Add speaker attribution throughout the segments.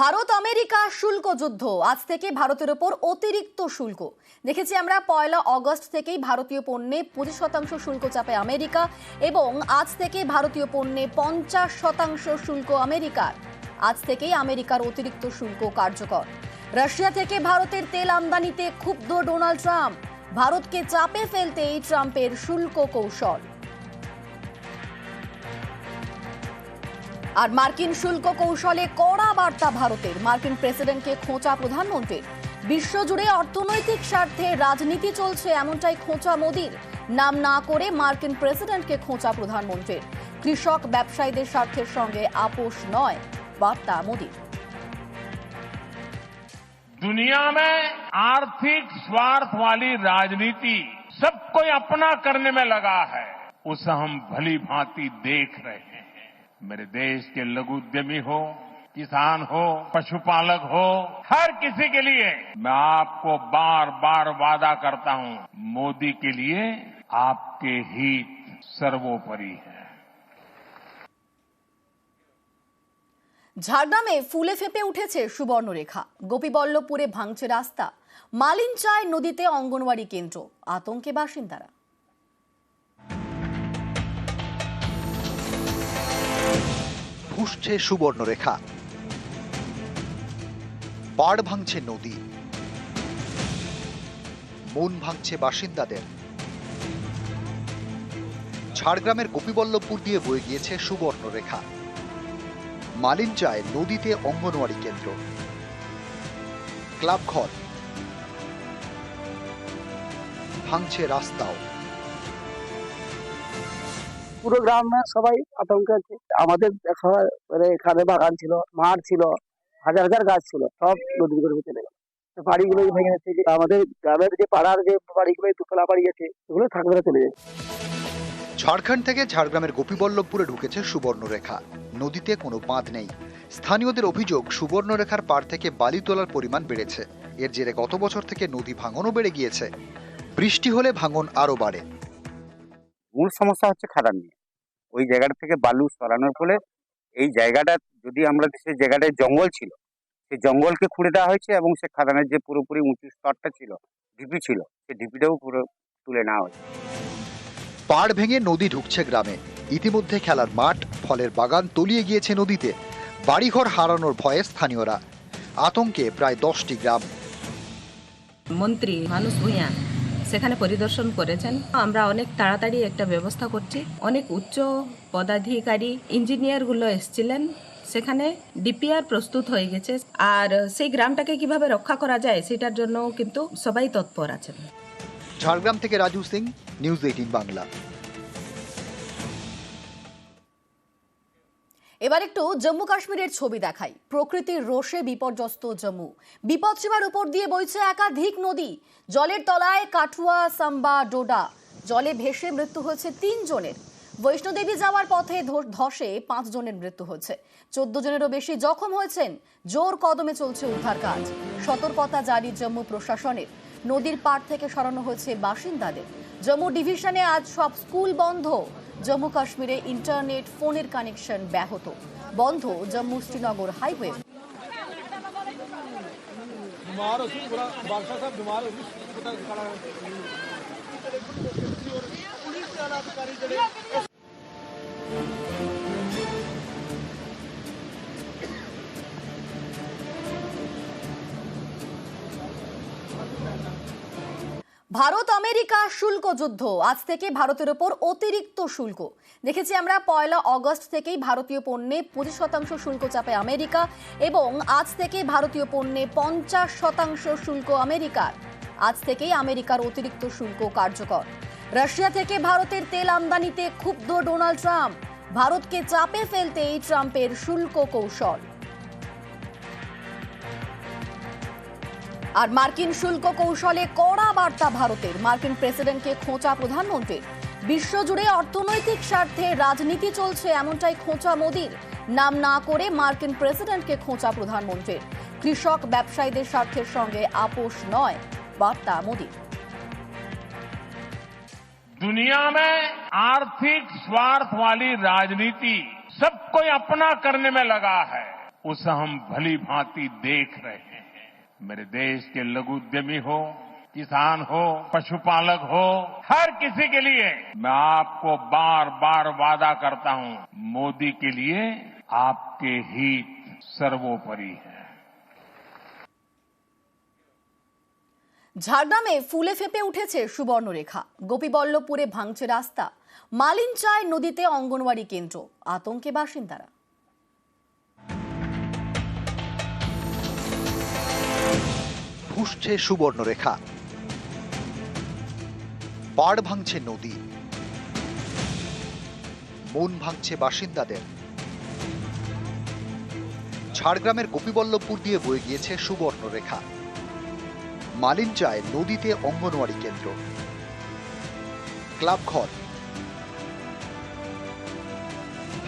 Speaker 1: Bharat America শুল্ক যুদ্ধ। আজ থেকে ভারতের ওপর অতিরিক্ত শুল্ক। দেখেছি আমরা, পয়লা অগস্ট থেকেই ভারতীয় পণ্যে পঁচিশ শতাংশ শুল্ক চাপে আমেরিকা এবং আজ থেকে ভারতীয় পণ্যে পঞ্চাশ শতাংশ শুল্ক আমেরিকার। আজ থেকেই আমেরিকার অতিরিক্ত শুল্ক কার্যকর। রাশিয়া থেকে ভারতের তেল আমদানিতে ক্ষুব্ধ ডোনাল্ড ট্রাম্প। ভারতকে চাপে ফেলতেই ট্রাম্পের শুল্ক কৌশল। আর মার্কিন শুল্ক কৌশলে কড়া বার্তা ভারতের মার্কিন প্রেসিডেন্টকে খোঁচা প্রধানমন্ত্রীর বিশ্বজুড়ে অর্থনৈতিক স্বার্থে রাজনীতি চলছে এমনটাই খোঁচা মোদির নাম না করে মার্কিন প্রেসিডেন্টকে খোঁচা প্রধানমন্ত্রীর কৃষক ব্যবসায়ীদের স্বার্থের সঙ্গে আপোষ নয় বার্তা মোদির
Speaker 2: दुनिया में आर्थिक स्वार्थ वाली राजनीति सबको अपना करने में लगा है उसे हम भली भांति देख रहे हैं मेरे देश के लघु उद्यमी हो किसान हो पशुपालक हो हर किसी के लिए मैं आपको बार बार वादा करता हूं मोदी के लिए आपके हित सर्वोपरि है
Speaker 1: ঝাড়গ্রামে ফুলে ফেপে উঠেছে সুবর্ণরেখা গোপীবল্লভপুরে ভাঙছে রাস্তা মালিনচায় নদীতে অঙ্গনওয়াড়ি কেন্দ্র আতঙ্কে বাসিন্দারা
Speaker 3: ফুসছে সুবর্ণরেখা। পাড় ভাঙছে নদী। মন ভাঙছে বাসিন্দাদের। ঝাড়গ্রামের গোপীবল্লভপুর দিয়ে বয়ে গিয়েছে সুবর্ণরেখা। মালিঞ্চায় নদীতে অঙ্গনওয়াড়ি কেন্দ্র। ক্লাব ঘর ভাঙছে রাস্তাও।
Speaker 4: পুরো গ্রামে সবাই আতঙ্কে আছে। আমাদের দেখা মানে এখানে বাগান ছিল, মাঠ ছিল, হাজার হাজার গাছ ছিল, সব নদীর করে চলে গেল। বাড়িগুলো ভেঙে যাচ্ছে আমাদের গ্রামের যে পাড়ার যে বাড়িগুলো দুতলা বাড়ি আছে সেগুলো থাকবে চলে যাচ্ছে
Speaker 3: ঝাড়খণ্ড থেকে ঝাড়গ্রামের গোপীবল্লভপুরে ঢুকেছে সুবর্ণরেখা। নদীতে কোনো বাঁধ নেই। স্থানীয়দের অভিযোগ, সুবর্ণরেখার পাড় থেকে বালি তোলার পরিমাণ বেড়েছে। এর জেরে গত বছর থেকে নদী ভাঙনও বেড়ে গিয়েছে। বৃষ্টি হলে ভাঙন আরও বাড়ে।
Speaker 5: মূল সমস্যা হচ্ছে খাদান নিয়ে। ওই জায়গাটা থেকে বালু সরানোর ফলে এই জায়গাটা যদি আমরা সেই জায়গাটায় জঙ্গল ছিল সেই জঙ্গলকে খুঁড়ে দেওয়া হয়েছে এবং সে খাদানের যে পুরোপুরি উঁচু স্তরটা ছিল ঢিপি ছিল সেই ঢিপিটাও পুরো তুলে নেওয়া হয়েছে।
Speaker 3: পাড় ভেঙে নদী ঢুকছে গ্রামে। ইতিমধ্যে খেলার মাঠ ফলের বাগান তলিয়ে গিয়েছে নদীতে। বাড়িঘর হারানোর ভয়ে স্থানীয়রা। আতঙ্কে প্রায় দশটি গ্রাম।
Speaker 6: মন্ত্রী মানুষ ভূঁইয়া সেখানে পরিদর্শন করেছেন। আমরা অনেক তাড়াতাড়ি একটা ব্যবস্থা করছি। অনেক উচ্চ পদাধিকারী ইঞ্জিনিয়ারগুলো এসেছিলেন। সেখানে ডিপিআর প্রস্তুত হয়ে গেছে। আর সেই গ্রামটাকে কীভাবে রক্ষা করা যায় সেটার জন্য কিন্তু সবাই তৎপর আছেন।
Speaker 3: ঝাড়গ্রাম থেকে রাজু সিং, নিউজ এইটিন বাংলা।
Speaker 1: এবার একটু জম্মু কাশ্মীরের ছবি দেখাই। প্রকৃতির রোষে বিপর্যস্ত জম্মু। বিপদ বিপদসীমার উপর দিয়ে বইছে একাধিক নদী। জলের তলায় কাঠুয়া, সাম্বা, ডোডা। জলে ভেসে মৃত্যু হয়েছে তিন জনের। বৈষ্ণোদেবী যাওয়ার পথে ধসে পাঁচ জনের মৃত্যু হয়েছে। চোদ্দ জনেরও বেশি জখম হয়েছেন। জোর কদমে চলছে উদ্ধার কাজ। সতর্কতা জারি জম্মু প্রশাসনের। নদীর পাড় থেকে সরানো হয়েছে বাসিন্দাদের। জম্মু ডিভিশনে আজ সব স্কুল বন্ধ। জম্মু কাশ্মীরে ইন্টারনেট ফোনের কানেকশন ব্যাহত। বন্ধ জম্মু শ্রীনগর হাইওয়ে। ভারত আমেরিকা শুল্ক যুদ্ধ। আজ থেকে ভারতের ওপর অতিরিক্ত শুল্ক। দেখেছি আমরা, পয়লা অগস্ট থেকেই ভারতীয় পণ্যে পঁচিশ শতাংশ শুল্ক চাপে আমেরিকা এবং আজ থেকে ভারতীয় পণ্যে পঞ্চাশ শতাংশ শুল্ক আমেরিকার। আজ থেকেই আমেরিকার অতিরিক্ত শুল্ক কার্যকর। রাশিয়া থেকে ভারতের তেল আমদানিতে ক্ষুব্ধ ডোনাল্ড ট্রাম্প। ভারতকে চাপে ফেলতেই ট্রাম্পের শুল্ক কৌশল। আর মার্কিন শুল্ক কৌশলে কড়া বার্তা ভারতের মার্কিন প্রেসিডেন্টকে খোঁচা প্রধানমন্ত্রীর বিশ্বজুড়ে অর্থনৈতিক স্বার্থে রাজনীতি চলছে এমনটাই খোঁচা মোদির নাম না করে মার্কিন প্রেসিডেন্টকে খোঁচা প্রধানমন্ত্রীর কৃষক ব্যবসায়ীদের স্বার্থের সঙ্গে আপোষ নয় বার্তা মোদির
Speaker 2: दुनिया में आर्थिक स्वार्थ वाली राजनीति सबको अपना करने में लगा है उसे हम भली भांति देख रहे हैं मेरे देश के लघु उद्यमी हो किसान हो पशुपालक हो हर किसी के लिए मैं आपको बार बार वादा करता हूं मोदी के लिए आपके हित सर्वोपरि है
Speaker 1: ঝাড়গ্রামে ফুলে ফেপে উঠেছে সুবর্ণরেখা গোপীবল্লভপুরে ভাঙছে রাস্তা মালিনচায় নদীতে অঙ্গনওয়াড়ি কেন্দ্র আতঙ্কে বাসিন্দারা
Speaker 3: ফুসছে সুবর্ণরেখা। পাড় ভাঙছে নদী। মন ভাঙছে বাসিন্দাদের। ঝাড়গ্রামের গোপীবল্লভপুর দিয়ে বয়ে গিয়েছে সুবর্ণরেখা। মালিনচায় নদীতে অঙ্গনওয়াড়ি কেন্দ্র। ক্লাবঘর।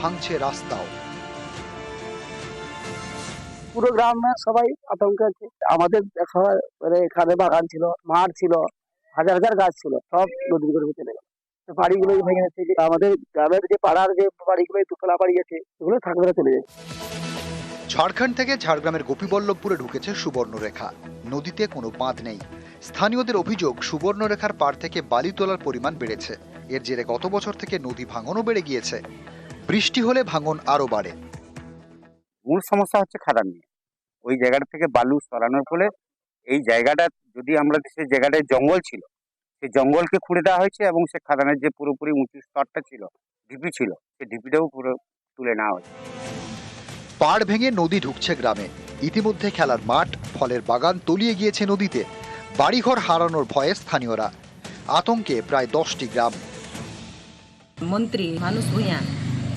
Speaker 3: ভাঙছে রাস্তাও।
Speaker 4: পুরো গ্রামে সবাই আতঙ্কে আছে। আমাদের দেখা মানে এখানে বাগান ছিল, মাঠ ছিল, হাজার হাজার গাছ ছিল, সব নদীর গর্ভে চলে গেল বাড়িগুলো ভেঙে যে আমাদের গ্রামের যে পাড়ার যে বাড়িগুলো দুতলা বাড়ি আছে সেগুলো থাকবে চলে যাচ্ছে
Speaker 3: ঝাড়খণ্ড থেকে ঝাড়গ্রামের গোপীবল্লভপুরে ঢুকেছে সুবর্ণরেখা। নদীতে কোনো বাঁধ নেই। স্থানীয়দের অভিযোগ, সুবর্ণরেখার পাড় থেকে বালি তোলার পরিমাণ বেড়েছে। এর জেরে গত বছর থেকে নদী ভাঙনও বেড়ে গিয়েছে। বৃষ্টি হলে ভাঙন আরও বাড়ে।
Speaker 5: মূল সমস্যা হচ্ছে খাদান নিয়ে। ওই জায়গাটা থেকে বালু সরানোর ফলে এই জায়গাটা যদি আমরা সে জায়গাটায় জঙ্গল ছিল সেই জঙ্গলকে খুঁড়ে দেওয়া হয়েছে এবং সে খাদানের যে পুরোপুরি উঁচু স্তরটা ছিল ঢিপি ছিল সেই ঢিপিটাও পুরো তুলে নেওয়া হয়েছে।
Speaker 3: পাড় ভেঙে নদী ঢুকছে গ্রামে। ইতিমধ্যে খেলার মাঠ ফলের বাগান তলিয়ে গিয়েছে নদীতে। বাড়িঘর হারানোর ভয়ে স্থানীয়রা। আতঙ্কে প্রায় দশটি গ্রাম।
Speaker 6: মন্ত্রী মানুষ ভূঁইয়া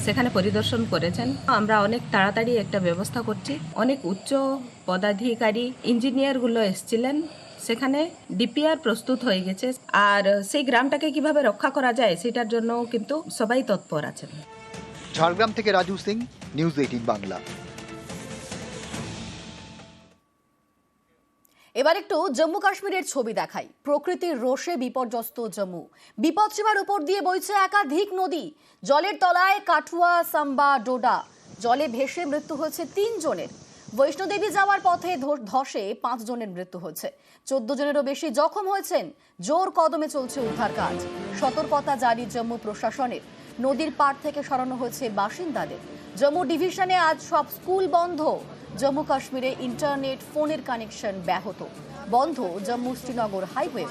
Speaker 6: সেখানে পরিদর্শন করেছেন। আমরা অনেক তাড়াতাড়ি একটা ব্যবস্থা করছি। অনেক উচ্চ পদাধিকারী ইঞ্জিনিয়ারগুলো এসেছিলেন। সেখানে ডিপিআর প্রস্তুত হয়ে গেছে। আর সেই গ্রামটাকে কীভাবে রক্ষা করা যায় সেটার জন্য কিন্তু সবাই তৎপর আছেন।
Speaker 3: ঝাড়গ্রাম থেকে রাজু সিং, নিউজ এইটিন বাংলা।
Speaker 1: এবার একটু জম্মু কাশ্মীরের ছবি দেখাই। প্রকৃতির রোষে বিপর্যস্ত জম্মু। বিপদসীমার উপর দিয়ে বইছে একাধিক নদী। জলের তলায় কাঠুয়া, সাম্বা, ডোডা। জলে ভেসে মৃত্যু হয়েছে তিন জনের। বৈষ্ণোদেবী যাওয়ার পথে ধসে পাঁচ জনের মৃত্যু হয়েছে। চোদ্দ জনেরও বেশি জখম হয়েছেন। জোর কদমে চলছে উদ্ধার কাজ। সতর্কতা জারি জম্মু প্রশাসনের। নদীর পাড় থেকে সরানো হয়েছে বাসিন্দাদের। জম্মু ডিভিশনে আজ সব স্কুল বন্ধ। জম্মু কাশ্মীরে ইন্টারনেট, ফোনের কানেকশন ব্যাহত। বন্ধ জম্মু শ্রীনগর হাইওয়ে।